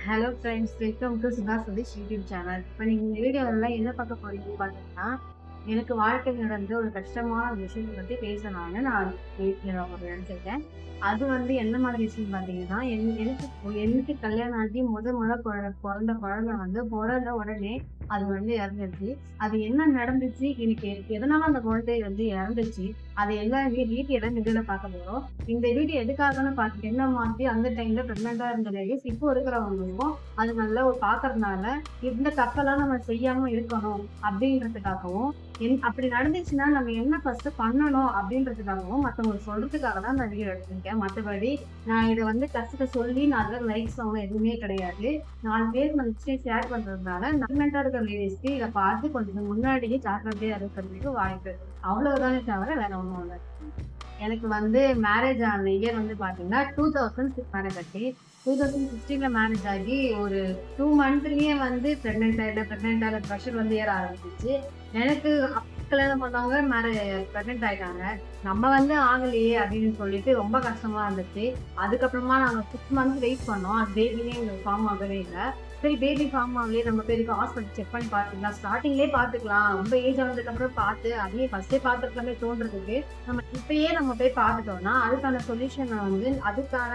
Hello friends welcome to Sudha Satish YouTube channel இப்போ நீங்கள் இந்த வீடியோவில் என்ன பார்க்க போகிறீங்கன்னு பார்த்தீங்கன்னா எனக்கு வாழ்க்கையில் நடந்த ஒரு கஷ்டமான விஷயத்தை பற்றி பேசணும்னு நான் வீட்டில் ஒரு நினச்சிருக்கேன் அது வந்து என்ன மாதிரி விஷயம் பார்த்தீங்கன்னா என் எனக்கு எனக்கு கல்யாணம் ஆகி முத முத பிறந்த குழந்தை வந்து பிறந்த உடனே அது வந்து இறந்துருச்சு. அது என்ன நடந்துச்சு? எனக்கு எதனால அந்த குழந்தை வந்து இறந்துச்சு அது எல்லாம் டீட்டெயிலாக இந்த வீடியோவில் பார்க்க போகிறோம் இந்த வீடியோ எதுக்காகன்னு பார்த்து என்ன மாதிரி அந்த டைம்ல பிரெக்னண்டா இருந்த லேடிஸ் இப்போ இருக்கிறவங்களுக்கும் அது நல்லா ஒரு பார்க்கறதுனால இந்த தப்பெல்லாம் நம்ம செய்யாம இருக்கணும் அப்படின்றதுக்காகவும் என் அப்படி நடந்துச்சுன்னா நம்ம என்ன ஃபர்ஸ்ட் பண்ணணும் அப்படின்றதுக்காகவும் மற்றவங்களுக்கு சொல்றதுக்காக தான் நான் வீடியோ எடுத்திருக்கேன். மற்றபடி நான் இதை வந்து கஷ்டத்தை சொல்லி நான் அதில் லைக்ஸ் அவங்க எதுவுமே கிடையாது. நாலு பேர் அந்த ஷேர் பண்றதுனால ப்ரெக்னெண்ட்டாக இருக்கிற லேடிஸ்க்கு இதை பார்த்து கொஞ்சம் முன்னாடியே ஜாக்கிரதையா இருக்கிறதுக்கு வாய்ப்பு. அவ்வளவுதானே தவிர வேற ஒன்றும் இல்லை. எனக்கு வந்து மேரேஜ் ஆன இயர் வந்து பார்த்தீங்கன்னா டூ தௌசண்ட் சிக்ஸ் மேரேஜ் ஆச்சு. டூ தௌசண்ட் சிக்ஸ்டீனில் மேரேஜ் ஆகி ஒரு டூ மந்த்லேயே வந்து ப்ரெக்னென்ட் ஆகிட்ட ப்ரெக்னென்ட் ஆகிற ப்ரெஷர் வந்து ஏற ஆரம்பிச்சிச்சு. எனக்கு கல்யாணம் பண்ணவங்க மேரேஜ் ப்ரெக்னென்ட் ஆயிட்டாங்க. நம்ம வந்து ஆகலையே அப்படின்னு சொல்லிட்டு ரொம்ப கஷ்டமா இருந்துச்சு. அதுக்கப்புறமா நாங்கள் சிக்ஸ் மந்த்ஸ் வெயிட் பண்ணோம். அது பேபிலே எங்களுக்கு ஃபார்ம் ஆகவே இல்லை. சரி பேபி ஃபார்ம் ஆகலையே நம்ம பேருக்கு ஹாஸ்பிட்டல் செக் பண்ணி பார்த்துக்கலாம். ஸ்டார்டிங்லேயே பார்த்துக்கலாம். ரொம்ப ஏஜ் ஆனதுக்கப்புறம் பார்த்து அதையே ஃபர்ஸ்டே பார்த்துருக்கலாமே தோன்றதுக்கு. நம்ம இப்பயே நம்ம போய் பார்த்துட்டோம்னா அதுக்கான சொல்யூஷனை வந்து அதுக்கான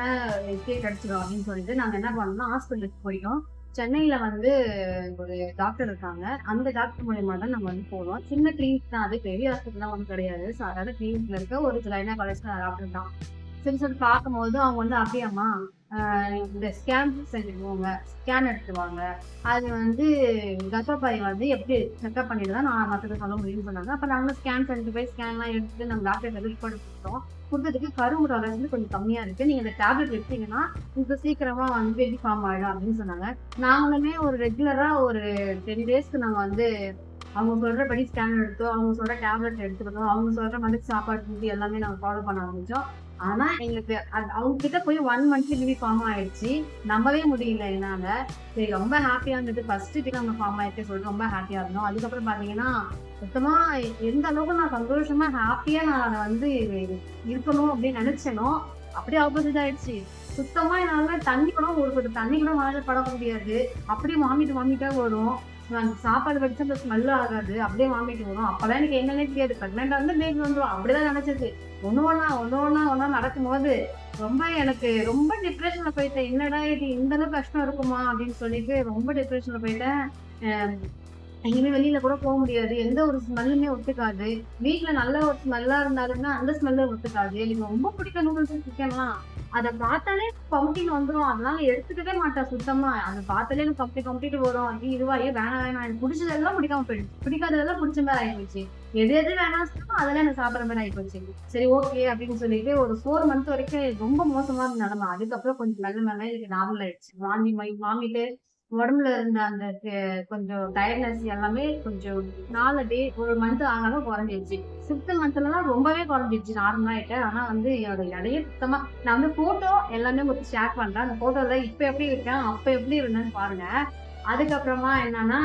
இதே கிடைச்சிடும் அப்படின்னு சொல்லிட்டு நாங்கள் என்ன பண்ணோம்னா ஹாஸ்பிட்டலுக்கு போயிட்டோம். சென்னையில் வந்து ஒரு டாக்டர் இருக்காங்க. அந்த டாக்டர் மூலயமா தான் நம்ம வந்து போவோம் சின்ன கிளினிக் தான் அது. பெரிய ஹாஸ்பிட்டல்லாம் ஒன்றும் கிடையாது. சாதாரண கிளினிக்ல இருக்க ஒரு லைனா காலேஜ் டாக்டர் தான். சரி சொல்லி பார்க்கும்போது அவங்க வந்து அப்படியாம்மா இந்த ஸ்கேன் செஞ்சுக்குவாங்க. ஸ்கேன் எடுத்துவாங்க அது வந்து கர்ப்பப்பை வந்து எப்படி செக்அப் பண்ணிட்டு தான் நான் மற்றது சொல்ல முடியும்னு சொன்னாங்க. அப்போ நாங்களும் ஸ்கேன் செஞ்சு போய் ஸ்கேன்லாம் எடுத்துட்டு நம்ம டாக்டர் ரிப்போர்ட் கொடுத்தோம். கொடுத்ததுக்கு கருமுறை வந்து கொஞ்சம் கம்மியாக இருக்குது நீங்கள் இந்த டேப்லெட் எடுத்தீங்கன்னா இப்போ சீக்கிரமாக வந்து பேபி ஃபார்ம் ஆகிடும் அப்படின்னு சொன்னாங்க. நாங்களுமே ஒரு ரெகுலராக ஒரு டென் டேஸ்க்கு நாங்கள் வந்து அவங்க சொல்றபடி ஸ்கேன் எடுத்தோம். அவங்க சொல்கிற டேப்லெட் எடுத்துக்கிட்டோம். அவங்க சொல்கிற மாதிரி சாப்பாடு எல்லாமே நாங்கள் ஃபாலோ பண்ண ஆரம்பித்தோம் ஆனா எங்களுக்கு அவங்க கிட்ட போய் ஒன் மந்த் பேபி ஃபார்ம் ஆயிடுச்சு. நம்பவே முடியல என்னால. சரி ரொம்ப ஹாப்பியா இருந்தது. ஃபர்ஸ்ட் டே நம்ம ஃபார்ம் ஆயிடுச்சு சொல்லிட்டு ரொம்ப ஹாப்பியா இருந்தோம். அதுக்கப்புறம் பாத்தீங்கன்னா சுத்தமா எந்த அளவுக்கு நான் சந்தோஷமா ஹாப்பியா நான் அதை வந்து இருக்கணும் அப்படின்னு நினைச்சேனோ அப்படியே ஆப்போசிட் ஆயிடுச்சு. சுத்தமா என்னால தண்ணி கூட ஒரு தண்ணி கூட வாயில பட முடியாது. அப்படியே வாமிட்டு வாமிட்டா வரும் அந்த சாப்பாடு வச்சு அந்த ஸ்மெல் ஆகாது. அப்படியே வாமிட்டு வரும். அப்பதான் எனக்கு என்னன்னே தெரியாது. ப்ரெக்னெண்டா வந்து பேபி வந்துடும் அப்படிதான் நினைச்சது ஒன்று ஒன்றா ஒன்று ஒன்றா ஒன்றா நடக்கும்போது ரொம்ப எனக்கு ரொம்ப டிப்ரெஷன்ல போயிட்டேன். என்னடா இது? இந்த அளவுக்கு கஷ்டம் இருக்குமா? அப்படின்னு சொல்லிட்டு ரொம்ப டிப்ரெஷன்ல போயிட்டேன். எங்கேயுமே வெளியில கூட போக முடியாது. எந்த ஒரு ஸ்மெல்லுமே ஒத்துக்காது. வீட்டுல நல்ல ஒரு ஸ்மெல்லா இருந்தாலுமே அந்த ஸ்மெல்ல ஒத்துக்காது. எனக்கு ரொம்ப பிடிக்கும் நூடுல்ஸ் சிக்கன்லாம் அதை பார்த்தாலே பம்பிங் வந்துடும் அதனால எடுத்துக்கவே மாட்டேன் சுத்தமா. அதை பார்த்தாலே எனக்கு கம்பி கம்பிட்டு வரும். அது இதுவாயே வேணாம் வேணாம். எனக்கு பிடிச்சதெல்லாம் பிடிக்காம போயிடுச்சு. பிடிக்காததெல்லாம் பிடிச்ச மாதிரி ஆகி எது எது வேணாம் சொன்னோ அதெல்லாம் எனக்கு சாப்பிட்ற மாதிரி ஆகி சரி ஓகே அப்படின்னு சொல்லிட்டு ஒரு ஃபோர் மந்த் வரைக்கும் ரொம்ப மோசமா இருந்த அதுக்கப்புறம் கொஞ்சம் மெல்ல மேலே எனக்கு நார்மல் ஆயிடுச்சு. வாங்கி மை வாங்கிட்டு உடம்புல இருந்த அந்த கொஞ்சம் டயர்ட்னஸ் எல்லாமே கொஞ்சம் நாலு டே ஒரு மந்த் ஆனாலும் குறைஞ்சிருச்சு. சிக்ஸ்த் மந்த்லலாம் ரொம்பவே குறைஞ்சிருச்சு நார்மலா ஆயிட்டேன். ஆனா வந்து என்னோட எடையே சுத்தமா நான் வந்து போட்டோ எல்லாமே உங்களுக்கு ஷேர் பண்றேன். அந்த போட்டோல இப்ப எப்படி இருக்கேன் அப்ப எப்படி இருந்தேன்னு பாருங்க. அதுக்கப்புறமா என்னன்னா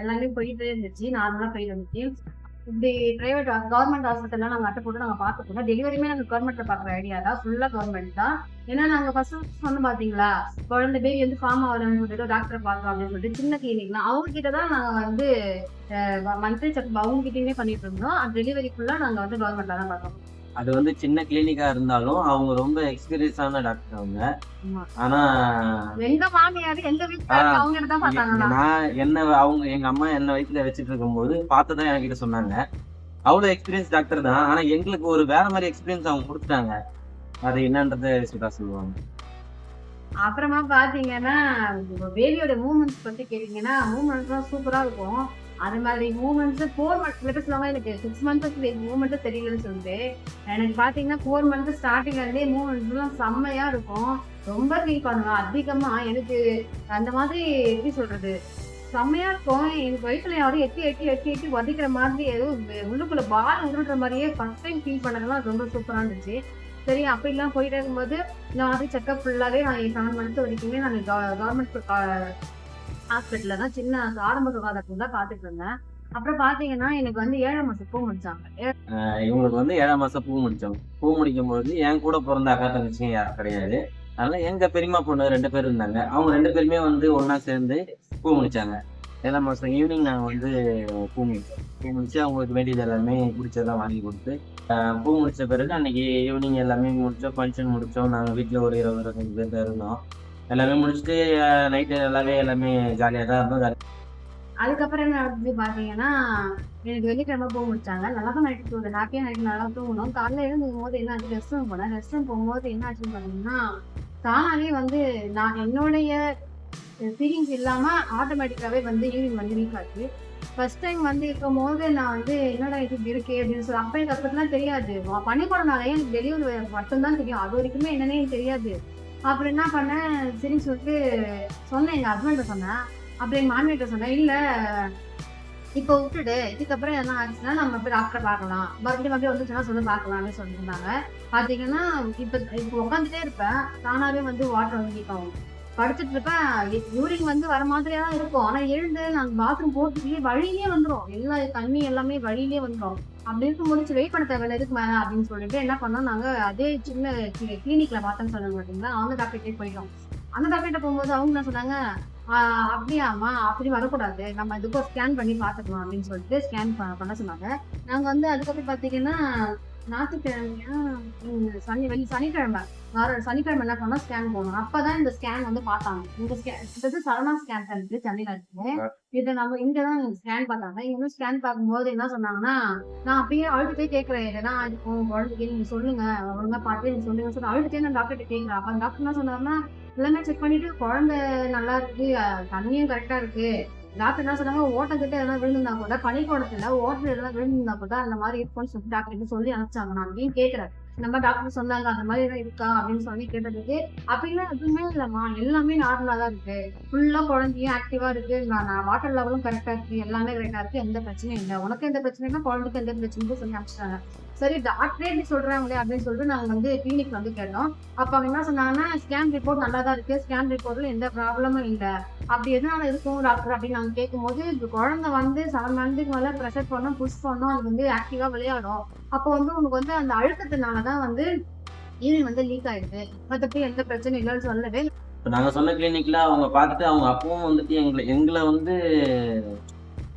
எல்லாமே போயிட்டு இருந்துச்சு நார்மலா போயிட்டு இருந்துச்சு இப்படி பிரைவேட் கவர்மெண்ட் ஹாஸ்பிட்டல்லாம் நாங்கள் அட்டை போட்டு நாங்கள் பார்த்துக்கோங்க டெலிவரியுமே நாங்கள் கவர்மெண்ட்ல பார்க்குற ஐடியா தான். ஃபுல்லாக கவர்மெண்ட் தான். ஏன்னா நாங்கள் ஃபர்ஸ்ட் சொன்ன பார்த்தீங்களா குழந்தை பேபி வந்து ஃபார்ம் ஆகலன்னு சொல்லிட்டு டாக்டர் பார்க்கலாம் அப்படின்னு சொல்லிட்டு சின்ன கிளினிக்லாம் அவங்க கிட்ட தான் நாங்கள் வந்து மந்த்லி செக் அவங்க கிட்டேயுமே பண்ணிட்டு இருந்தோம். அந்த டெலிவரி ஃபுல்லாக நாங்கள் வந்து கவர்மெண்ட்ல தான் பார்க்கணும் அது வந்து சின்ன கிளினிக்கா இருந்தாலும் அவங்க ரொம்ப எக்ஸ்பீரியன்ஸான டாக்டர் அவங்க. ஆனா எங்க மாமியார் எங்க நான் என்ன அவங்க எங்க அம்மா என்ன வயிற்றுல வச்சுட்டு இருக்கும்போது பார்த்ததான் என்கிட்ட சொன்னாங்க. அவ்வளவு எக்ஸ்பீரியன்ஸ் டாக்டர் தான். ஆனா எங்களுக்கு ஒரு வேற மாதிரி எக்ஸ்பீரியன்ஸ் அவங்க கொடுத்துட்டாங்க. அது என்னன்றதை சுதா சொல்லுவாங்க. அப்புறமா பாத்தீங்கன்னா பேபியோட மூமெண்ட்ஸ் பத்தி கேட்டீங்கன்னா மூமெண்ட்ஸ்லாம் சூப்பரா இருக்கும். அது மாதிரி மூமெண்ட்ஸ் ஃபோர் மந்த்ஸ் சில பேர் சொல்லுவாங்க எனக்கு சிக்ஸ் மந்த்ஸ் மூமெண்ட்டும் தெரியலன்னு சொல்லிட்டு. எனக்கு பார்த்தீங்கன்னா ஃபோர் மந்த்ஸ் ஸ்டார்டிங்ல இருந்தே மூமெண்ட்ஸ்லாம் செம்மையா இருக்கும். ரொம்ப ஃபீல் பண்ணுவேன். அதிகமா எனக்கு அந்த மாதிரி எப்படி சொல்றது? செம்மையா இருக்கும். எனக்கு வயிற்றுல யாரும் எட்டி எட்டி எட்டி எட்டி வதிக்கிற மாதிரி ஏதோ உள்ளுக்குள்ள பால் உருட்டுற மாதிரியே ஃபர்ஸ்ட் டைம் ஃபீல் பண்ணதெல்லாம் ரொம்ப சூப்பராக இருந்துச்சு. சரி அப்படிலாம் போயிட்டே இருக்கும்போது நான் வந்து செக்அப் ஃபுல்லாகவே நான் செவன் மந்த் வரைக்குமே நான் கவர்மெண்ட் ஹாஸ்பிட்டலில் தான் சின்ன ஆரம்ப சுகாதாரத்துல தான் பார்த்துட்டு இருந்தேன். அப்புறம் பார்த்தீங்கன்னா எனக்கு வந்து ஏழாம் மாதம் பூ முடிச்சாங்க. இவங்களுக்கு வந்து ஏழாம் மாசம் பூ முடிச்சாங்க பூ முடிக்கும் போது என் கூட பிறந்த அக்கா தங்கச்சியும் யாரும் கிடையாது. அதனால எங்க பெரியம்மா பொண்ணு ரெண்டு பேர் இருந்தாங்க. அவங்க ரெண்டு பேருமே வந்து ஒன்னா சேர்ந்து பூ முடிச்சாங்க. ஏழாம் மாசம் ஈவினிங் நாங்கள் வந்து பூ முடிச்சோம். பூ முடிச்சு அவங்களுக்கு வேண்டியது எல்லாமே பிடிச்சதெல்லாம் வாங்கி கொடுத்து பூ முடிச்ச பிறகு அன்னைக்கு ஈவினிங் எல்லாமே முடிச்சோம் ஃபங்க்ஷன் முடிச்சோம். நாங்கள் வீட்டில் ஒரு இருபது இருபத்தஞ்சு பேர் தான் இருந்தோம். எல்லாமே முடிச்சுட்டு நைட்டு எல்லாமே எல்லாமே ஜாலியாக தான் இருந்தோம் அதுக்கப்புறம் என்ன நடந்தது பார்த்தீங்கன்னா எனக்கு வெள்ளிக்கிழமை போக முடிச்சாங்க. நல்லா தான் நைட்டு தூங்க ஹாப்பியாக நைட்டு நல்லா தூங்கணும். காலையில் எழுந்துக்கும் போது என்ன ஆச்சு? ரெஸ்ட் ரூம் போனேன். ரெஸ்ட் ரூம் போகும்போது என்ன ஆச்சுன்னு பார்த்தீங்கன்னா தானாகவே வந்து நான் என்னுடைய ஃபீலிங்ஸ் இல்லாமல் ஆட்டோமேட்டிக்காகவே வந்து ஈவினிங் வந்து லீக் ஆச்சு. ஃபர்ஸ்ட் டைம் வந்து இருக்கும் போது நான் வந்து என்னடா இது இருக்கே? அப்படின்னு சொல்லி அப்போ எனக்கு அப்பதான் தெரியாது. பனிக்கூடனாலே எனக்கு டெலிவரி மட்டும்தான் தெரியும். அது வரைக்குமே என்னன்னே தெரியாது. அப்புறம் என்ன பண்ணேன்? சரின்னு சொல்லிட்டு சொன்னேன் எங்க ஹஸ்பண்ட சொன்னேன். அப்புறம் எங்க மாமியார்ட்ட சொன்னேன் இல்ல இப்போ விட்டுடு. இதுக்கப்புறம் என்ன ஆச்சுன்னா நம்ம போய் டாக்டர் பார்க்கலாம். மறுபடியும் மறுபடியும் வந்துச்சுன்னா சொல்லி பார்க்கலாம்னு சொல்லியிருந்தாங்க பாத்தீங்கன்னா இப்ப இப்போ உட்காந்துட்டே இருப்பேன். தானாவே வந்து வாட்டர் வந்து ஆகும். படுத்துட்டு இருப்பேன். யூரின் வந்து வர மாதிரியா தான் இருக்கும். ஆனா எழுந்து நான் பாத்ரூம் போறதுக்குள்ளே வழியிலே வந்துடும் எல்லா தண்ணி எல்லாமே வழியிலே வந்துடும் அப்படி இருக்கும் முடிச்சு வெயிட் பண்ண தேவையில்ல. எதுக்கு மேல அப்படின்னு சொல்லிட்டு என்ன பண்ணோம்? நாங்க அதே சின்ன கிளினிக்ல பார்த்தோம்னு சொன்னாங்க பாத்தீங்களா அவங்க டாக்டர்கிட்டே போயிட்டோம். அந்த டாக்டர்கிட்ட போகும்போது அவங்க என்ன சொன்னாங்க? அப்படியாமா அப்படி வரக்கூடாது. நம்ம இதுக்கு ஒரு ஸ்கேன் பண்ணி பார்த்துக்கலாம் அப்படின்னு சொல்லிட்டு ஸ்கேன் பண்ண சொன்னாங்க. நாங்க வந்து அதுக்கப்புறம் பார்த்தீங்கன்னா ஞாயிற்றுக்கிழமையா சனி வெள்ளி சனிக்கிழமை வர சனிக்கிழமை என்ன பண்ணோம் ஸ்கேன் போனோம் அப்பதான் இந்த ஸ்கேன் வந்து பார்த்தாங்க. இந்த ஸ்கேன் இது சரணா ஸ்கேன் சென்டர் சென்னையில இருக்கு. இதை நம்ம இங்க தான் ஸ்கேன் பார்த்தாங்க இவங்க ஸ்கேன் பார்க்கும்போது என்ன சொன்னாங்கன்னா நான் அப்பயே அழுதுட்டே கேட்கறேன். எதனா இருக்கும் குழந்தைக்கு நீங்க சொல்லுங்க ஒழுங்கா பார்த்து நீங்க சொல்லுங்க சொல்லி அழுதுட்டே நான் டாக்டர்கிட்ட கேட்கிறேன். அப்ப அந்த டாக்டர் என்ன சொன்னாருன்னா எல்லாமே செக் பண்ணிட்டு குழந்தை நல்லா இருக்கு தண்ணியும் கரெக்டா இருக்கு. டாக்டர் என்ன சொன்னாங்க ஓட்டம் கிட்ட எதனா விழுந்திருந்தா கூட பனிக்கூடத்துல ஓட்டம் எதனா விழுந்திருந்தா கூட அந்த மாதிரி இருக்கும்னு சொல்லிட்டு டாக்டர் சொல்லி அனுப்பிச்சாங்க. நான் அங்கேயும் கேட்கறேன். நம்ம டாக்டர் சொன்னாங்க அந்த மாதிரி எல்லாம் இருக்கா அப்படின்னு சொல்லி கேட்டதுக்கு அப்படிலாம் எதுவுமே இல்லைம்மா. எல்லாமே நார்மலா தான் இருக்கு. ஃபுல்லா குழந்தையும் ஆக்டிவா இருக்கு. நான் வாட்டர் லெவலும் கரெக்டா இருக்கு. எல்லாமே கரெக்டா இருக்கு. எந்த பிரச்சனையும் இல்லை. உனக்கு எந்த பிரச்சனைனா குழந்தைக்கு எந்த பிரச்சனையும் சொல்லி அனுப்பிச்சிட்டாங்க. சரி டாக்டரே இப்படி சொல்றாங்களே அப்படின்னு சொல்லிட்டு நாங்க வந்து கிளினிக் வந்து கேட்டோம். அப்ப அவங்க என்ன சொன்னாங்கன்னா ஸ்கேன் ரிப்போர்ட் நல்லா தான் இருக்கு ஸ்கேன் ரிப்போர்ட்ல எந்த ப்ராப்ளமும் இல்லை. அப்படி எதனால இருக்கும் டாக்டர் அப்படின்னு நாங்க கேட்கும்போது குழந்தை வந்து செவன் மந்த்துக்கு மேல ப்ரெஷர் பண்ணோம் புஷ் பண்ணோம் அது வந்து ஆக்டிவா விளையாடும். அப்போ வந்து உனக்கு வந்து அந்த அழுத்தத்தினாலதான் வந்து யூரின் வந்து லீக் ஆயிடுது. மற்றபடி எந்த பிரச்சனையும் இல்லைன்னு சொல்லவே இப்போ நாங்கள் சொன்ன கிளினிக்கில் அவங்க பார்த்துட்டு அவங்க அப்பவும் வந்துட்டு எங்களை எங்களை வந்து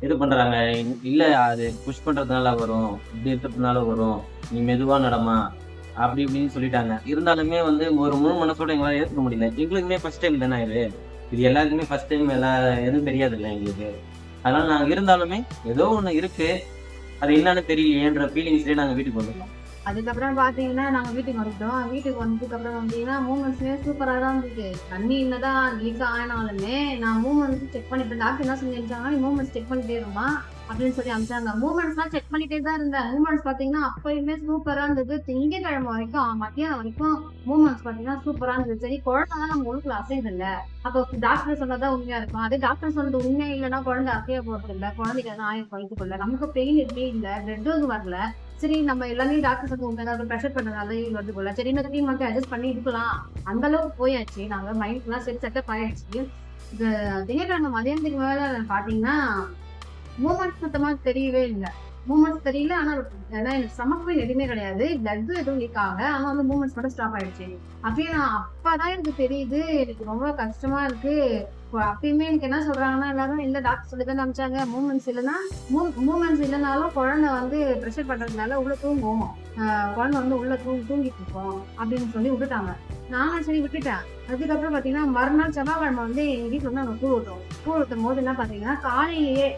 இது பண்றாங்க. இல்ல அது புஷ் பண்றதுனால வரும். இப்படி இருக்கிறதுனால வரும். நீ மெதுவா நடமா? அப்படி இப்படின்னு சொல்லிட்டாங்க. இருந்தாலுமே வந்து ஒரு முழு மனசோட எங்களால ஏற்றுக்க முடியல. எங்களுக்குமே ஃபர்ஸ்ட் டைம் தானே இது? இது எல்லாருக்குமே ஃபர்ஸ்ட் டைம் எல்லா எதுவும் தெரியாது இல்லை எங்களுக்கு. அதனால நாங்க இருந்தாலுமே ஏதோ ஒண்ணு இருக்கு. அது என்னன்னு தெரியலையேன்ற ஃபீலிங்ஸ்லேயே நாங்க வீட்டுக்கு வந்துடலாம் அதுக்கப்புறம் பார்த்தீங்கன்னா நாங்கள் வீட்டுக்கு வந்துட்டோம். வீட்டுக்கு வந்ததுக்கு அப்புறம் வந்தீங்கன்னா சூப்பராக தான் இருந்துச்சு. தண்ணி என்னதான் லீக் ஆனாலுமே நான் மூமெண்ட்ஸ் செக் பண்ணிட்டு டாக்டர் என்ன சொல்லியிருக்காங்க நீ மூமெண்ட்ஸ் செக் பண்ணிட்டே இருமா அப்படின்னு சொல்லி அனுப்பிச்சாங்க மூமெண்ட்ஸ்லாம் செக் பண்ணிட்டே தான் இருந்தேன். மூமெண்ட்ஸ் பார்த்தீங்கன்னா அப்பயுமே சூப்பராக இருந்தது. திங்கக்கிழமை வரைக்கும் மத்தியானம் வரைக்கும் மூமெண்ட்ஸ் பார்த்தீங்கன்னா சூப்பராக இருந்தது. சரி குழந்தை தான் நம்ம உள்ள அசைது இல்லை. அப்போ டாக்டர் சொன்னதான் உண்மையாக இருக்கும். அதே டாக்டர் சொன்னது உண்மையாக இல்லைன்னா குழந்தை அசைய போகிறது இல்லை. குழந்தைக்கு எதுவும் ஆயம் குறைத்துக்கொள்ள நமக்கு பெயின் எதுவுமே இல்லை. பிளட் வரல. சரி நம்ம எல்லாமே டாக்டர் வந்து உங்க ப்ரெஷர் பண்ணதால இது வந்து போல சரி இந்த டீம் வந்து அட்ஜஸ்ட் பண்ணி இருக்கலாம். அந்த அளவுக்கு போயாச்சு. நாங்க மைண்ட்லாம் செட் செட்டப் ஆயிடுச்சு. இந்த திங்கட்கிழமை மதியானத்துக்கு மேல பாத்தீங்கன்னா மூமெண்ட் சுத்தமா தெரியவே இல்லை. மூமெண்ட்ஸ் தெரியல ஆனா ஏன்னா எனக்கு ஸ்டமக் எதுவுமே கிடையாது. பிளட் எதுவும் லீக் ஆகல. ஆனா வந்து மூமெண்ட்ஸ் மட்டும் ஸ்டாப் ஆயிடுச்சு. அப்படியே நான் அப்பதான் எனக்கு தெரியுது எனக்கு ரொம்ப கஷ்டமா இருக்கு. அப்பயுமே எனக்கு என்ன சொல்றாங்கன்னா எல்லாரும் இல்ல டாக்டர் சொல்லி தான் அனுப்பிச்சாங்க. மூமெண்ட்ஸ் இல்லைன்னா மூமெண்ட்ஸ் இல்லைனாலும் குழந்தை வந்து ப்ரெஷர் பண்றதுனால உள்ள தூங்கும் குழந்தை வந்து உள்ள தூங்கி தூங்கிட்டு இருக்கோம் அப்படின்னு சொல்லி விட்டுட்டாங்க. நானும் சரி விட்டுட்டேன். அதுக்கப்புறம் பாத்தீங்கன்னா மறுநாள் செவ்வாய்க்கிழமை வந்து எங்க வீட்டுல வந்து நாங்க கூழ் ஊற்றுவோம் கூழ் ஊற்றும் போது என்ன பாத்தீங்கன்னா காலையிலேயே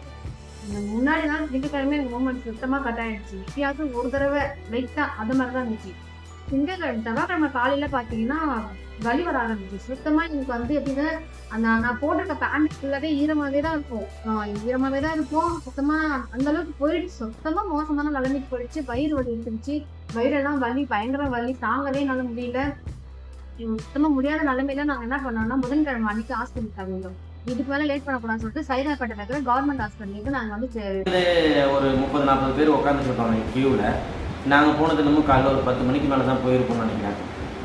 முன்னாடி நாள் திங்கக்கிழமை எனக்கு மூமெண்ட் சுத்தமாக கட் ஆயிடுச்சு. இப்பயாச்சும் ஒரு தடவை லைட்டா அது மாதிரி தான் இருந்துச்சு. திங்கக்கிழமை செவ்வாய்க்கிழமை காலையில் பார்த்தீங்கன்னா வலி வர ஆரம்பிச்சு. சுத்தமாக எனக்கு வந்து எப்படின்னா அந்த நான் போட்டிருக்க பேண்ட் ஃபுல்லாவே ஈரமாகவே தான் இருக்கும். ஈரமாகவே தான் இருக்கும். சுத்தமாக அந்தளவுக்கு போயிடுச்சு. சுத்தமாக மோசமான நிலைமைக்கு போயிடுச்சு. வயிறு வலி இருந்துச்சு. வயிறெல்லாம் வலி பயங்கர வலி தாங்கவே என்னால் முடியல. சுத்தமாக முடியாத நிலைமையில நாங்கள் என்ன பண்ணோம்னா புதன்கிழமை அன்னைக்கு ஹாஸ்பிட்டல் தகுந்தோம் இதுக்கு மேல லேட் பண்ணக்கூடாதுன்னு சொல்லிட்டு சைதாப்பேட்டை இருக்கிற கவர்மெண்ட் ஹாஸ்பிட்டலுக்கு நாங்கள் வந்து ஒரு முப்பது நாற்பது பேர் உட்காந்துட்டு இருப்பாங்க கியூவில் நாங்கள் போனது இன்னமும் காலைல ஒரு பத்து மணிக்கு மேலே தான் போயிருப்போம்னு நினைக்கிறேன்.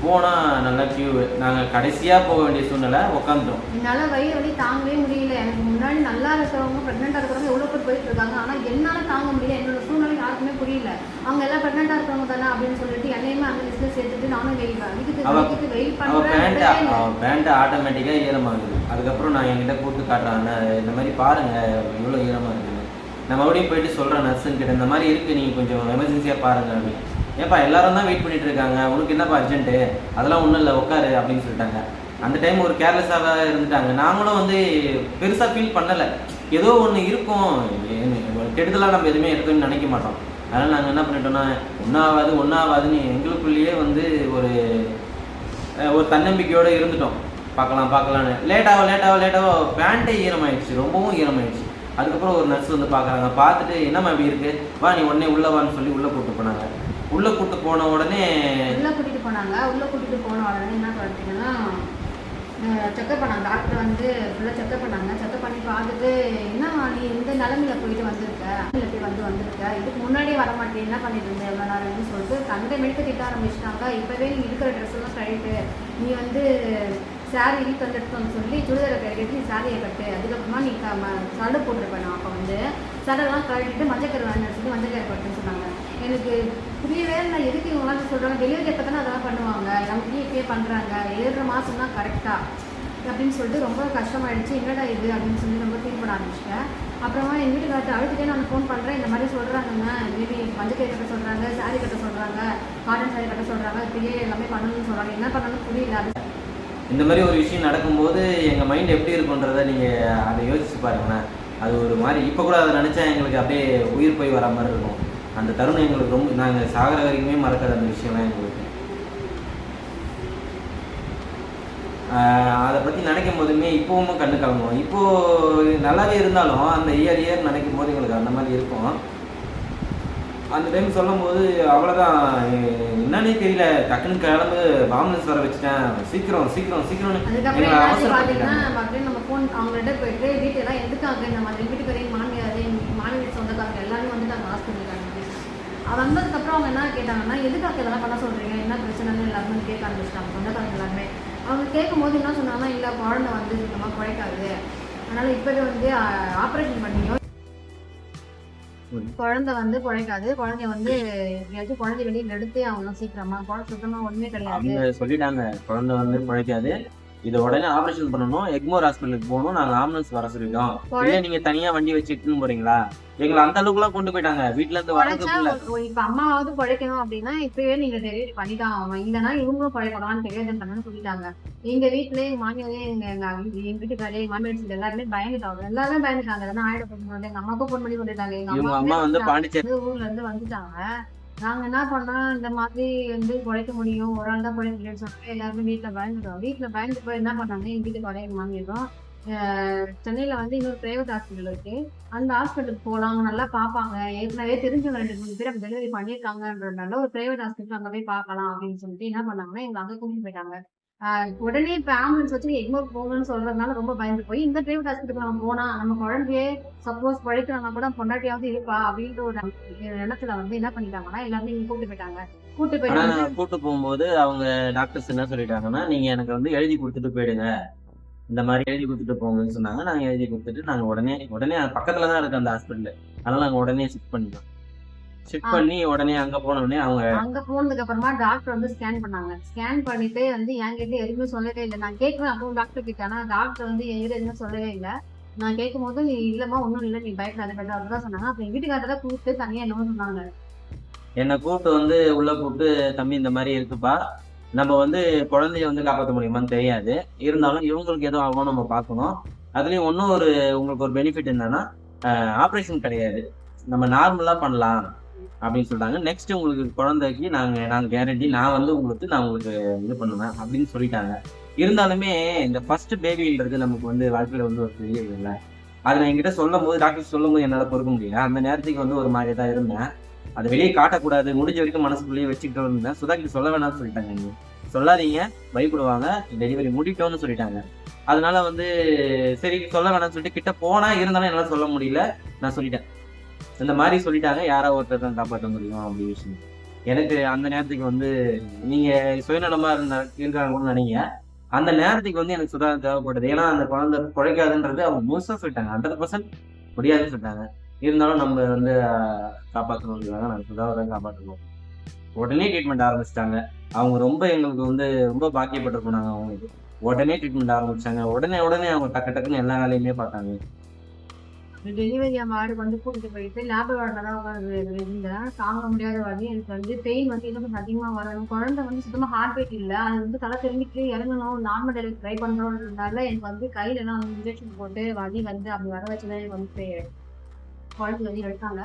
போனால் நல்லா கியூ நாங்கள் கடைசியாக போக வேண்டிய சூழ்நிலை உட்காந்துட்டோம் என்னால் வயிறு வலி தாங்கவே முடியல. எனக்கு முன்னாடி நல்லா இருக்கிறவங்க ப்ரெக்னெண்ட்டாக இருக்கிறவங்க எவ்வளோ பேர் போயிட்டு இருக்காங்க. ஆனால் என்னால் தாங்க முடியல. என்னோட சூழ்நிலை யாருக்குமே புரியல. அவங்க எல்லாம் ப்ரெக்னெண்ட்டாக இருக்கிறவங்க தானே அப்படின்னு சொல்லிட்டு என்னையுமே அந்த லிஸ்ட்டில் சேர்த்துட்டு நானும் வெயில் வலிக்குது வெயில் பண்ணுறேன் பேண்ட்டு ஆட்டோமேட்டிக்காக ஈரமாகுது அதுக்கப்புறம் நான் என்கிட்ட கூப்பிட்டு காட்டுறாங்க இந்த மாதிரி பாருங்கள் இவ்வளோ ஈரமாக இருக்குது. நான் மறுபடியும் போயிட்டு சொல்கிறேன் நர்ஸுன்னு கிட்ட இந்த மாதிரி இருக்குது நீங்கள் கொஞ்சம் எமர்ஜென்சியாக பாருங்க அப்படின்னு. ஏப்பா எல்லாரும் தான் வெயிட் பண்ணிட்டு இருக்காங்க. உனக்கு என்னப்பா அர்ஜென்ட்டு அதெல்லாம் ஒன்றும் இல்லை உட்காரு அப்படின்னு சொல்லிட்டாங்க. அந்த டைம் ஒரு கேர்லெஸ்ஸாக இருந்துட்டாங்க. நாங்களும் வந்து பெருசாக ஃபீல் பண்ணலை. ஏதோ ஒன்று இருக்கும். கெடுதலாக நம்ம எதுவுமே இருக்குன்னு நினைக்க மாட்டோம். அதனால் நாங்கள் என்ன பண்ணிட்டோம்னா ஒன்றாவது ஒன்றாவதுன்னு எங்களுக்குள்ளேயே வந்து ஒரு ஒரு தன்னம்பிக்கையோடு இருந்துட்டோம். பார்க்கலாம் பார்க்கலான்னு. லேட்டாக லேட்டாக லேட்டாக பேண்ட்டே ஈரமாயிடுச்சு. ரொம்பவும் ஈரமாயிடுச்சு. அதுக்கப்புறம் ஒரு நர்ஸ் வந்து பார்க்குறாங்க. பார்த்துட்டு என்னம்மா இப்படி இருக்குது வா நீ உடனே உள்ளே வான்னு சொல்லி உள்ளே கூப்பிட்டு போனாங்க. உள்ள கூட்டு போன உடனே உள்ளே கூட்டிகிட்டு போனாங்க. உள்ளே கூட்டிகிட்டு போன உடனே என்ன பண்ணிட்டீங்கன்னா செக்கப் பண்ணாங்க. டாக்டர் வந்து ஃபுல்லாக செக்கப் பண்ணாங்க. செக்கப் பண்ணி பார்த்துட்டு என்ன நீ இந்த நிலமையில போயிட்டு வந்திருக்க? நிலமையில போய் வந்து வந்திருக்க? இதுக்கு முன்னாடியே வர மாட்டேன் என்ன பண்ணிட்டு இருந்தேன் எவ்வளோ நேரம்னு சொல்லிட்டு தந்தை மெடிக்க திட்ட ஆரம்பிச்சிட்டாங்க. இப்போவே நீ இருக்கிற ட்ரெஸ் எல்லாம் கழிட்டு நீ வந்து சாரி இழுத்து வந்துட்டு சொல்லி சுடிதாரை கட்டிட்டு நீ சாரியை கட்டு. அதுக்கப்புறமா நீ சடை போட்டிருப்பேன் நான் அப்போ வந்து. சடைலாம் கழட்டிட்டு மஞ்சக்கரை வேணும் சொல்லி மஞ்சக்கரை கட்டுன்னு சொன்னாங்க. எனக்கு புரியவே இல்லை எதுக்கு இவங்களாம் சொல்கிறாங்க டெலிவரி எப்போ தானே அதெல்லாம் பண்ணுவாங்க. நமக்கு இப்பயே பண்ணுறாங்க ஏழரை மாதம் தான் கரெக்டாக அப்படின்னு சொல்லிட்டு ரொம்ப கஷ்டமாயிடுச்சு. என்னடா இது? அப்படின்னு சொல்லி ரொம்ப ஃபீல் பண்ண ஆரம்பிச்சிட்டேன். அப்புறமா எங்கள் வீட்டுக்கார்ட்ட அழுதுட்டே நான் ஃபோன் பண்ணுறேன் இந்த மாதிரி சொல்கிறாங்கங்க மேபி மஞ்சக்கை கட்ட சொல்கிறாங்க சாரி கட்ட சொல்கிறாங்க காட்டன் சாரி கட்ட சொல்கிறாங்க இப்படியே எல்லாமே பண்ணணும்னு சொல்கிறாங்க என்ன பண்ணணும் புரியல. அது இந்த மாதிரி ஒரு விஷயம் நடக்கும்போது எங்கள் மைண்ட் எப்படி இருக்குன்றத நீங்கள் அதை யோசிச்சு பாருங்களேன். அது ஒரு மாதிரி இப்போ கூட அதை நினச்சா எங்களுக்கு அப்படியே உயிர் போய் வர மாதிரி இருக்கும். அந்த தருணம் எங்களுக்கு ரொம்ப நாங்கள் சாகிற வரைக்குமே மறக்காத அந்த விஷயம்லாம் எங்களுக்கு. அதை பற்றி நினைக்கும் போதுமே இப்போவும் கண்ணு கலங்குவோம். இப்போது நல்லாவே இருந்தாலும் அந்த இயர் இயர் நினைக்கும் போது எங்களுக்கு அந்த மாதிரி இருக்கும். அந்த டைம் சொல்லும்போது அவ்வளோதான் என்னன்னே தெரியல. டக்குன்னு கிளம்பு பாம்புலன்ஸ் வர வச்சுட்டேன். சீக்கிரம் சீக்கிரம் சீக்கிரம் எங்களை என்னாச்சு பார்த்தீங்கன்னா அவசரப்படுத்திட்டாங்க மறுபடியும் நம்ம ஃபோன் அவங்கள்ட்ட போயிட்டு வீட்டெல்லாம் எதுக்காக இந்த மாதிரி வீட்டுக்காரையும் மாமியார் எங்கள் மாமியார் சொந்தக்காரங்க எல்லாரும் வந்துட்டாங்க ஹாஸ்பிட்டலுக்காங்க வந்ததுக்கப்புறம் அவங்க என்ன கேட்டாங்கன்னா எதுக்காக இதெல்லாம் பண்ண சொல்கிறீங்க என்ன பிரச்சனைன்னு எல்லாருமே கேட்க ஆரம்பிச்சிட்டாங்க சொந்தக்காரங்க எல்லாருமே. அவங்க கேட்கும் போது என்ன சொன்னாங்கன்னா இல்லை குழந்தை வந்து சுத்தமாக குறைக்காது. அதனால் இப்போவே வந்து ஆப்ரேஷன் பண்ணியும் குழந்தை வந்து குழைக்காது குழந்தைய வந்து எப்படியாச்சும் குழந்தை வெளியில் எடுத்து அவங்க சீக்கிரமா. குழந்தை சுத்தமாக ஒன்றுமே கிடையாது. சொல்லிட்டாங்க குழந்தை வந்து குழைக்காது இதை உடனே ஆபரேஷன் பண்ணணும். எக்மோர் ஹாஸ்பிட்டலுக்கு போகணும். நாங்கள் ஆம்புலன்ஸ் வர குழந்தை- இல்லை நீங்க தனியா வண்டி வச்சு இட்டுன்னு போறீங்களா? எங்களை அந்த அளவுக்குலாம் கொண்டு போயிட்டாங்க. வீட்ல இருந்து வரதுக்குள்ள இப்ப அம்மாவாவது குறைக்கணும் அப்படின்னா இப்பவே நீங்க டெலிவரி பண்ணிதான் ஆகணும் இல்லைன்னா இவங்களும் குறைக்கணும்னு டெலிவரி பண்ணணும்னு சொல்லிட்டாங்க. எங்க வீட்டுல எங்க மாமியாரே எங்க எங்க வீட்டுக்காரே எங்க மாமியார் வீட்டுல எல்லாருமே பயந்துட்டாங்க. எல்லாருமே பயந்துட்டாங்க. ஆயிட போகுது எங்க அம்மாவுக்கும் ஃபோன் பண்ணி சொல்லிட்டாங்க எங்க அம்மா வந்து பாண்டிச்சேரி ஊர்ல இருந்து வந்துட்டாங்க. நாங்க என்ன பண்ணோம் இந்த மாதிரி வந்து குறைக்க முடியும். ஒரு ஆள் தான் குறைக்க முடியும்னு சொல்லிட்டு எல்லாருமே வீட்டுல பயந்துட்டோம். வீட்டுல பயந்து போய் என்ன பண்ணாங்க எங்க வீட்டுக்கு எங்க வாங்கிடுறோம். சென்னையில் சென்னையில வந்து இன்னொரு பிரைவேட் ஹாஸ்பிட்டல் இருக்கு. அந்த ஹாஸ்பிட்டலுக்கு போகலாம் அவங்க நல்லா பார்ப்பாங்க. ஏற்கனவே தெரிஞ்சவங்க ரெண்டு மூணு பேர் டெலிவரி பண்ணியிருக்காங்கன்றதுனால ஒரு பிரைவேட் ஹாஸ்பிட்டல் அங்கே போய் பார்க்கலாம் அப்படின்னு சொல்லிட்டு என்ன பண்ணாங்கன்னா எங்கள் அங்கே கூட்டிட்டு போயிட்டாங்க. உடனே இப்போ ஆம்புலன்ஸ் வச்சு எக்மோர் போகணும்னு சொல்றதுனால ரொம்ப பயந்து போய் இந்த பிரைவேட் ஹாஸ்பிட்டலுக்கு நம்ம போனா நம்ம குழந்தையே சப்போஸ் பழைக்கிறோம்னா கூட பொண்டாட்டியாவது இருப்பா அப்படின்ற ஒரு இடத்துல வந்து என்ன பண்ணிட்டாங்கன்னா எல்லாருமே கூட்டு போயிட்டாங்க. கூட்டு ஆனா போயிட்டு நான் கூட்டு போகும்போது அவங்க டாக்டர்ஸ் என்ன சொல்லிட்டாங்கன்னா நீங்க எனக்கு வந்து எழுதி கொடுத்துட்டு போயிடுங்க. இந்த மாதிரி எழுதி கொடுத்துட்டு போங்கன்னு சொன்னாங்க. நாங்க எழுதி கொடுத்துட்டு நாங்க உடனே உடனே பக்கத்துல தான் இருக்கு அந்த ஹாஸ்பிட்டல் அதனால நாங்க உடனே ஷிஃப்ட் பண்ணிட்டோம். ஆ. பண்ணி உடனே அங்க போன உடனே அவங்க அங்க போனதுக்கு அப்புறமா டாக்டர் வந்து ஸ்கேன் பண்ணாங்க. ஸ்கேன் பண்ணிட்டு வந்து என்கிட்ட எதுவுமே சொல்லவே இல்லை. நான் கேட்குறேன் அப்போ டாக்டர் கிட்ட ஆனா டாக்டர் வந்து என்கிட்ட எதுவுமே சொல்லவே இல்லை. நான் கேட்கும் போது நீ இல்லம்மா ஒன்றும் இல்லை நீ பயப்படாத பயப்படாத அப்படிதான் சொன்னாங்க. அப்புறம் வீட்டுக்காரர் தான் கூப்பிட்டு தனியா என்னமோ சொன்னாங்க. என்னை கூப்பிட்டு வந்து உள்ள கூப்பிட்டு தம்பி இந்த மாதிரி இருக்குப்பா. நம்ம வந்து குழந்தைய வந்து காப்பாற்ற முடியுமான்னு தெரியாது. இருந்தாலும் இவங்களுக்கு எதுவும் ஆகும் நம்ம பார்க்கணும். அதுலயும் இன்னும் ஒரு உங்களுக்கு ஒரு பெனிஃபிட் என்னன்னா ஆப்ரேஷன் கிடையாது. நம்ம நார்மலா பண்ணலாம். அப்படின்னு சொல்லிட்டாங்க நெக்ஸ்ட் உங்களுக்கு குழந்தைக்கு நாங்க நாங்க கேரண்டி நான் வந்து உங்களுக்கு நான் உங்களுக்கு இது பண்ணுவேன் அப்படின்னு சொல்லிட்டாங்க. இருந்தாலுமே இந்த ஃபர்ஸ்ட் பேபின்றது நமக்கு வந்து வாழ்க்கையில வந்து ஒரு பெரிய இல்லை. அது நான் என்கிட்ட சொல்லும் போது டாக்டர் சொல்லும் போது என்னால் பொறுக்க முடியல. அந்த நேரத்துக்கு வந்து ஒரு மாதிரி தான் இருந்தேன். அதை வெளியே காட்டக்கூடாது முடிஞ்ச வரைக்கும் மனசுக்குள்ளேயே வச்சுக்கிட்டு இருந்தேன். சுதாக்கு சொல்ல வேணாம்னு சொல்லிட்டாங்க நீங்க சொல்லாதீங்க பயப்படுவாங்க டெலிவரி முடிட்டோம்னு சொல்லிட்டாங்க. அதனால வந்து சரி சொல்ல வேணாம்னு சொல்லிட்டு கிட்ட போனா இருந்தாலும் என்னால சொல்ல முடியல. நான் சொல்லிட்டேன். இந்த மாதிரி சொல்லிட்டாங்க யாரோ ஒருத்தர் தான் காப்பாற்ற முடியும் அப்படின்னு விஷயம். எனக்கு அந்த நேரத்துக்கு வந்து நீங்க சுயநலமா இருந்தா இருக்காங்க நினைங்க. அந்த நேரத்துக்கு வந்து எனக்கு சுதா தேவைப்பட்டது. ஏன்னா அந்த குழந்தை குழைக்காதுன்றது அவங்க முழுசா சொல்லிட்டாங்க. ஹண்ட்ரட் பர்சன்ட் முடியாதுன்னு சொல்லிட்டாங்க. இருந்தாலும் நம்ம வந்து காப்பாற்றணும் சொல்லுவாங்க நாங்கள் சுதாவை காப்பாற்றணும் உடனே ட்ரீட்மெண்ட் ஆரம்பிச்சிட்டாங்க. அவங்க ரொம்ப எங்களுக்கு வந்து ரொம்ப பாக்கியப்பட்டிருக்கோம் நாங்கள் அவங்களுக்கு. உடனே ட்ரீட்மெண்ட் ஆரம்பிச்சாங்க. உடனே உடனே அவங்க டக்கு டக்குன்னு எல்லா வேலையுமே பார்த்தாங்க. டெலிவரி மாடு வந்து கூட்டிட்டு போயிட்டு லேபர் வார்டில் தான் இருந்தேன் தாங்க முடியாத வழி எனக்கு வந்து பெயின் வந்து இன்னும் கொஞ்சம் அதிகமாக வரணும் குழந்தை வந்து சுத்தமாக ஹார்ட் பீட் இல்லை. அது வந்து தலை திரும்பிட்டு இறங்கணும். நார்மல் டெலிவரி ட்ரை பண்ணுறோன்றதுனால எனக்கு வந்து கையில எல்லாம் இன்ஜெக்ஷன் போட்டு வலி வந்து அப்படி வர வச்சுதான் எனக்கு வந்து குழந்தை வந்து எடுத்தாங்க.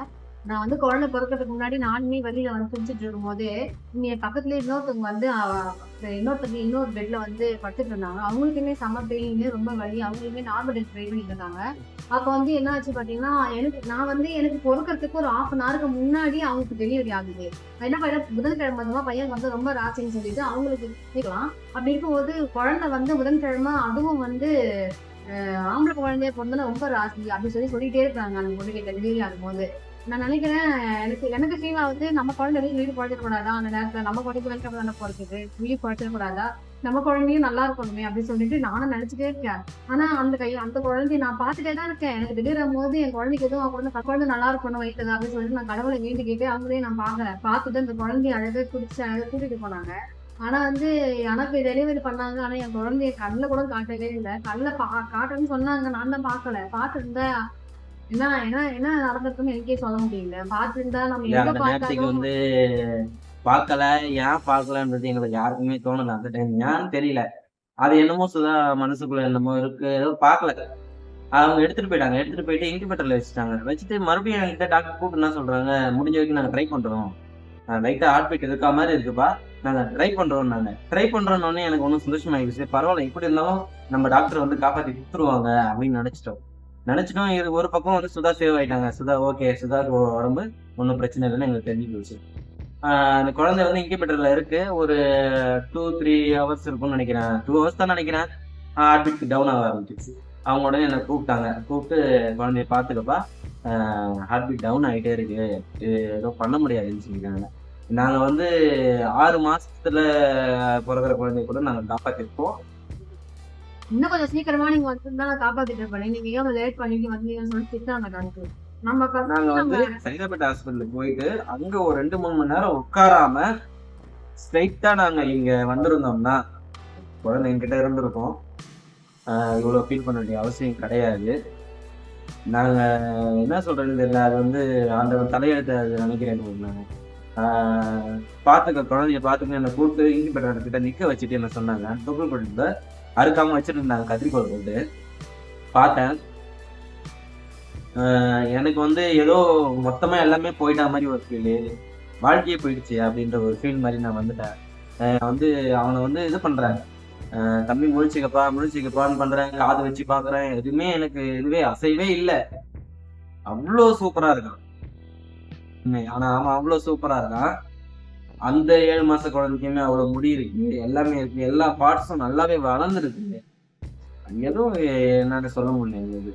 நான் வந்து குழந்தை பிறக்கிறதுக்கு முன்னாடி நானுமே வெளியில வந்து குடிச்சிட்டு இருக்கும் போது என் பக்கத்துல இன்னொருத்தவங்க வந்து இன்னொருத்தவங்க இன்னொரு பெட்ல வந்து படுத்துட்டு இருந்தாங்க. அவங்களுக்குமே சம பெயின் ரொம்ப வலி. அவங்களுமே நார்மல் டெலிவரி ட்ரை பண்ணிட்டு இருந்தாங்க. அப்போ வந்து என்ன ஆச்சு பார்த்தீங்கன்னா எனக்கு நான் வந்து எனக்கு பொறுக்கிறதுக்கு ஒரு ஆஃப் அன் ஹவருக்கு முன்னாடி அவங்களுக்கு டெலிவரி ஆகுது. என்ன பண்ண புதன்கிழமை தான் பையன் வந்து ரொம்ப ராசின்னு சொல்லிட்டு அவங்களுக்கு கேட்கலாம் அப்படி இருக்கும்போது குழந்தை வந்து புதன்கிழமை அதுவும் வந்து ஆம்பளை குழந்தைய பிறந்தா ரொம்ப ராசி அப்படின்னு சொல்லி சொல்லிட்டே இருக்காங்க அந்த பொண்ணுக்கு டெலிவரி ஆகும்போது. நான் நினைக்கிறேன் எனக்கு எனக்கு ஃபீல் ஆகுது நம்ம குழந்தை உயிர் வீடு அந்த நேரத்தில் நம்ம குழந்தைக்கு வெல்கம் தானே பிறக்குது வீடு குழந்தைக்கூடாதா நம்ம குழந்தையும் நல்லா இருக்கணுமே அப்படின்னு சொல்லிட்டு நானும் நினைச்சிட்டே இருக்கேன். ஆனா அந்த கை அந்த குழந்தைய நான் பாத்துட்டே தான் இருக்கேன். எனக்கு திடீர் போது என் குழந்தைக்கு எதுவும் ஆகக்கூடாது குழந்தை நல்லா இருக்கணும் வயிற்றுல அப்படின்னு சொல்லிட்டு நான் கடவுளை வேண்டிக்கிட்டு அவங்களையும் நான் பார்க்கறேன் பார்த்துட்டு அந்த குழந்தைய அழகாக குடிச்சு அழகாக கூட்டிட்டு போனாங்க. ஆனா வந்து எனக்கு டெலிவரி பண்ணாங்க. ஆனா என் குழந்தைய கண்ணில் கூட காட்டவே இல்லை. கண்ணில் பா காட்டுன்னு சொன்னாங்க. நான் தான் பார்க்கல. பார்த்துருந்தேன் என்ன என்ன என்ன நடந்திருக்குன்னு எனக்கே சொல்ல முடியல. பார்த்துருந்தா நம்ம இல்ல, எங்க அந்த நேரத்துக்கு பார்த்தாலும் வந்து பார்க்கல ஏன் பார்க்கலன்றது எங்களுக்கு யாருக்குமே தோணல அந்த டைம் ஏன்னு தெரியல. அது என்னமோ சுதா மனசுக்குள்ள என்னமோ இருக்கு. ஏதோ பார்க்கல. அவங்க எடுத்துட்டு போயிட்டாங்க. எடுத்துட்டு போயிட்டு இன்குபேட்டர்ல வச்சுட்டாங்க. வச்சுட்டு மறுபடியும் என்கிட்ட டாக்டர் கூப்பிட்டு என்ன சொல்றாங்க? முடிஞ்ச வரைக்கும் நாங்க ட்ரை பண்றோம். லைட்டா ஹார்ட் பீட் இருக்கா மாதிரி இருக்குப்பா. நாங்க ட்ரை பண்றோம் நாங்க. ட்ரை பண்றோம்னு எனக்கு ஒன்றும் சந்தோஷமாயிடுச்சு. பரவாயில்ல இப்படி இருந்தாலும் நம்ம டாக்டர் வந்து காப்பாத்தி கொடுத்துருவாங்க அப்படின்னு நினைச்சிட்டோம். நினச்சிட்டோம் இது ஒரு பக்கம் வந்து சுதா சேவ் ஆகிட்டாங்க சுதா ஓகே சுதா உடம்பு ஒன்றும் பிரச்சனை இல்லைன்னு எங்களுக்கு தெரிஞ்சு போச்சு. அந்த குழந்தை வந்து இன்குபேட்டரில் இருக்குது ஒரு டூ த்ரீ ஹவர்ஸ் இருக்கும்னு நினைக்கிறேன். டூ ஹவர்ஸ் தான் நினைக்கிறேன். ஹார்ட் டவுன் ஆக ஆரம்பிச்சிச்சு அவங்க உடனே என்னை கூப்பிட்டாங்க. கூப்பிட்டு குழந்தைய பார்த்துக்கப்பா ஹார்ட்பீட் டவுன் ஆகிட்டே இருக்கு. இது ஏதோ பண்ண முடியாதுன்னு சொல்லிக்கிறாங்க நாங்கள் வந்து ஆறு மாதத்தில் பிறகுற குழந்தைய கூட நாங்கள் காப்பாற்றிருப்போம் இன்னும் கொஞ்சம் சீக்கிரமா நீங்க வந்திருந்தா நான் காப்பாத்திட்டு இருப்பேன். நீங்க ஏன் லேட் பண்ணிட்டு வந்தீங்கன்னு சொல்லி திட்டாங்க கணக்கு நம்ம நாங்க வந்து சைதாபேட் ஹாஸ்பிட்டலுக்கு போயிட்டு அங்க ஒரு ரெண்டு மூணு மணி நேரம் உட்காராம ஸ்ட்ரைட்டா நாங்க இங்க வந்திருந்தோம்னா குழந்தை என்கிட்ட இருந்திருக்கோம் ஆஹ் இவ்வளவு ஃபீல் பண்ண வேண்டிய அவசியம் கிடையாது. நாங்க என்ன சொல்றதுன்னு தெரியல அது வந்து ஆண்டவன் தலையெழுத்து அது நினைக்கிறேன் நான் ஆஹ் பாத்துக்க குழந்தைய பாத்துக்க என்னை கூப்பிட்டு இன்குபேட்டர் கிட்ட நிக்க வச்சுட்டு என்ன சொன்னாங்க தொகுல் போட்டு அறுக்காம வச்சுட்டு கத்திரிக்கோள் போட்டு. பார்த்தேன். எனக்கு வந்து ஏதோ மொத்தமா எல்லாமே போயிட்டா மாதிரி ஒரு ஃபீல் வாழ்க்கையே போயிடுச்சு அப்படின்ற ஒரு ஃபீல் மாதிரி நான் வந்துட்டேன். வந்து அவனை வந்து இது பண்றேன். தம்பி முழிச்சுக்கப்பா முழிச்சுக்கப்பான்னு பண்றேன். காது வச்சு பாக்குறேன் எதுவுமே எனக்கு இதுவே அசைவே இல்லை. அவ்வளோ சூப்பரா இருக்கான். ஆனால் ஆனா அவன் அவ்வளோ சூப்பரா இருக்கான். அந்த ஏழு மாச குழந்தைக்குமே அவ்வளவு முடி இருக்கு. எல்லாமே இருக்கு. எல்லா பார்ட்ஸும் நல்லாவே வளர்ந்துருக்கு. எதுவும் என்னால சொல்ல முடியல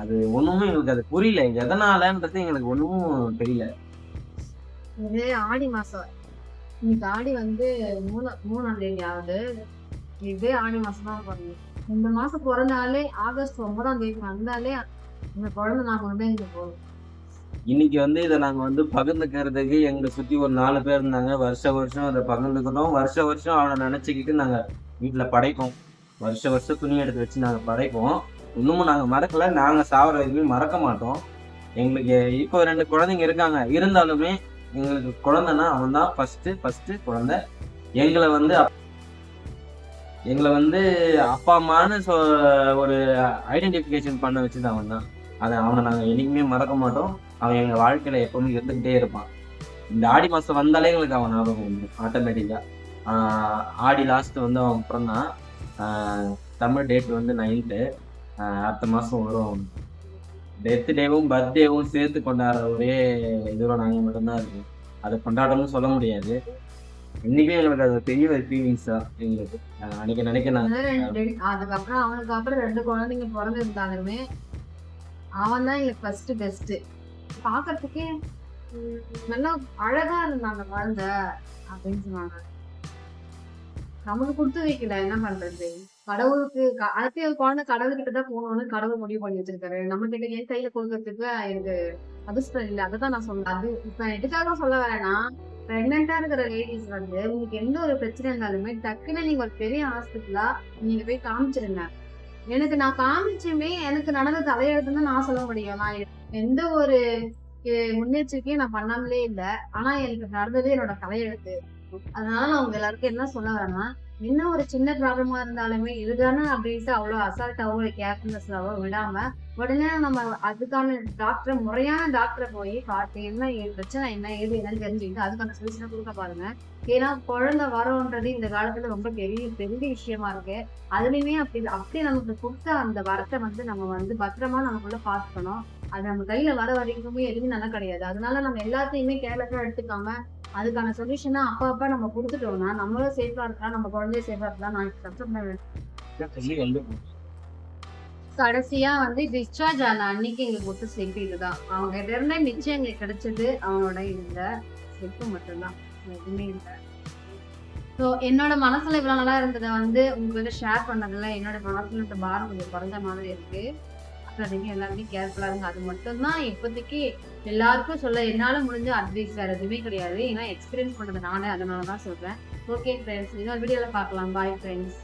அது ஒண்ணுமே எங்களுக்கு அது புரியல. எதனாலன்றது எங்களுக்கு ஒண்ணும் தெரியல. இது ஆடி மாசம். இன்னைக்கு ஆடி வந்து மூணு மூணாம் தேதி ஆகுது. இதே ஆடி மாசம் தான் பிறந்தேன் இந்த மாசம் பிறந்தாலே ஆகஸ்ட் ஒன்பதாம் தேதி வந்தாலே இந்த குழந்தை நான் கொண்டு இங்க போகும். இன்னைக்கு வந்து இதை நாங்கள் வந்து பகிர்ந்துக்கிறதுக்கு எங்களை சுற்றி ஒரு நாலு பேர் இருந்தாங்க. வருஷ வருஷம் அதை பகிர்ந்துக்கிறோம் வருஷ வருஷம் அவனை நினச்சிக்கிட்டு நாங்கள் வீட்டில் படைப்போம். வருஷ வருஷம் துணி எடுத்து வச்சு நாங்கள் படைப்போம். இன்னமும் நாங்கள் மறக்கல. நாங்கள் சாவர வரைக்கும் மறக்க மாட்டோம். எங்களுக்கு இப்போ ரெண்டு குழந்தைங்க இருக்காங்க. இருந்தாலுமே எங்களுக்கு குழந்தைன்னா அவன் தான் ஃபஸ்ட்டு ஃபஸ்ட்டு குழந்தை. எங்களை வந்து எங்களை வந்து அப்பா அம்மான்னு சொ ஒரு ஐடென்டிஃபிகேஷன் பண்ண வச்சுதான் அவன் தான். அதை அவனை நாங்கள் என்றைக்குமே மறக்க மாட்டோம். அவன் எங்கள் வாழ்க்கையில் எப்பவுமே இருந்துக்கிட்டே இருப்பான். இந்த ஆடி மாதம் வந்தாலே எங்களுக்கு அவன் ஞாபகம் ஆட்டோமேட்டிக்காக ஆடி லாஸ்ட்டு வந்து அவன் பிறந்தான் தமிழ் டேட் வந்து நைன்த்து அடுத்த மாதம் வரும். டெத் டேவும் பர்த்டேவும் சேர்த்து கொண்டாடுற ஒரே இதுவில் நாங்கள் மட்டும்தான் இருக்கோம். அதை கொண்டாடணும்னு சொல்ல முடியாது. இன்னைக்கு எங்களுக்கு அது பெரிய ஒரு ஃபீலிங்ஸ் தான் எங்களுக்கு. ஆஹ் அன்னைக்கு நினைக்க அதுக்கப்புறம் அவனுக்கு அப்புறம் ரெண்டு குழந்தைங்க பிறந்திருந்தாலுமே அவன் தான் எங்களுக்கு ஃபர்ஸ்ட் பெஸ்ட்டு பாக்குறதுக்கே நல்லா அழகா இருந்தாங்க வாழ்ந்த அப்படின்னு சொன்னாங்க. நமக்கு கொடுத்து வைக்கல என்ன பண்றது? கடவுளுக்கு க- அடுத்த குழந்தை கடவுள்கிட்ட தான் போகணும்னு கடவுள் முடிவு பண்ணி வச்சிருக்காரு. நம்ம கிட்ட என் கையில கொடுக்கறதுக்கு எனக்கு அதிர்ஷ்டம் இல்லை. அதை தான் நான் சொல்றேன். அது இப்ப எதுக்காக சொல்ல வரேன்னா பிரெக்னெண்டா இருக்கிற லேடிஸ் வந்து உங்களுக்கு எந்த ஒரு பிரச்சனை இருந்தாலுமே டக்குன்னு நீங்க ஒரு பெரிய ஹாஸ்பிட்டலா நீங்க போய் காமிச்சிருங்க. எனக்கு நான் காமிச்சுமே எனக்கு நடந்த தலையெழுத்துன்னு நான் சொல்ல முடியும். நான் எந்த ஒரு முன்னெச்சரிக்கையும் நான் பண்ணாமலே இல்லை. ஆனா எனக்கு நடந்தது என்னோட கலையெழுத்து அதனால நான் உங்க எல்லாருக்கும் என்ன சொல்ல வரேன்னா என்ன ஒரு சின்ன ப்ராப்ளமா இருந்தாலுமே இதுதானே அப்படின்ட்டு அவ்வளோ அசால்ட்டாவோ கேர்ஃபுல்னஸ்லாவோ விடாம உடனே நம்ம அதுக்கான டாக்டரை முறையான டாக்டரை போய் பார்த்து என்ன பிரச்சனை என்ன ஏது என்னன்னு தெரிஞ்சுக்கிட்டு அதுக்கான சொல்யூஷனை கொடுக்க பாருங்க. ஏன்னா குழந்தை வரோன்றது இந்த காலத்துல ரொம்ப பெரிய பெரிய விஷயமா இருக்கு. அதுலயுமே அப்படி அப்படி நமக்கு கொடுத்த அந்த வரத்தை வந்து நம்ம வந்து பத்திரமா நமக்குள்ள பார்த்துக்கணும் அது நம்ம கையில வர வரைக்குமே எதுவுமே நல்லா கிடையாது. அதனால நம்ம எல்லாத்தையுமே கேர்லெஸ்ஸா எடுத்துக்காம அதுக்கான சொல்யூஷனை அப்ப அப்ப நம்ம கொடுத்துட்டோம்னா நம்மளும் சேஃபா இருக்கலாம் நம்ம குழந்தைய சேஃபா இருக்கலாம். நான் கஷ்டப்பட கடைசியா வந்து டிஸ்சார்ஜ் ஆன அன்னைக்கு எங்களுக்கு கொடுத்த ஸ்லிப் இதுதான். அவங்க இருந்த மிச்சம் எங்களுக்கு கிடைச்சது அவனோட இந்த ஸ்லிப்பு மட்டும்தான். எதுவுமே இல்லை. ஸோ என்னோட மனசுல இவ்வளவு நல்லா இருந்ததை வந்து உங்ககிட்ட ஷேர் பண்ணதுல என்னோட மனசுல பாரம் கொஞ்சம் குறைஞ்ச மாதிரி இருக்கு. அப்புறம் எல்லாருமே கேர்ஃபுல்லாக இருங்க. அது மட்டும்தான் இப்போதைக்கு எல்லாருக்கும் சொல்ல என்னால் முடிஞ்ச அட்வைஸ் வேறு எதுவுமே கிடையாது. ஏன்னா எக்ஸ்பீரியன்ஸ் பண்ணுறது நானே. அதனால தான் சொல்கிறேன் ஓகே ஃப்ரெண்ட்ஸ் இன்னொரு வீடியோவில் பார்க்கலாம். Bye friends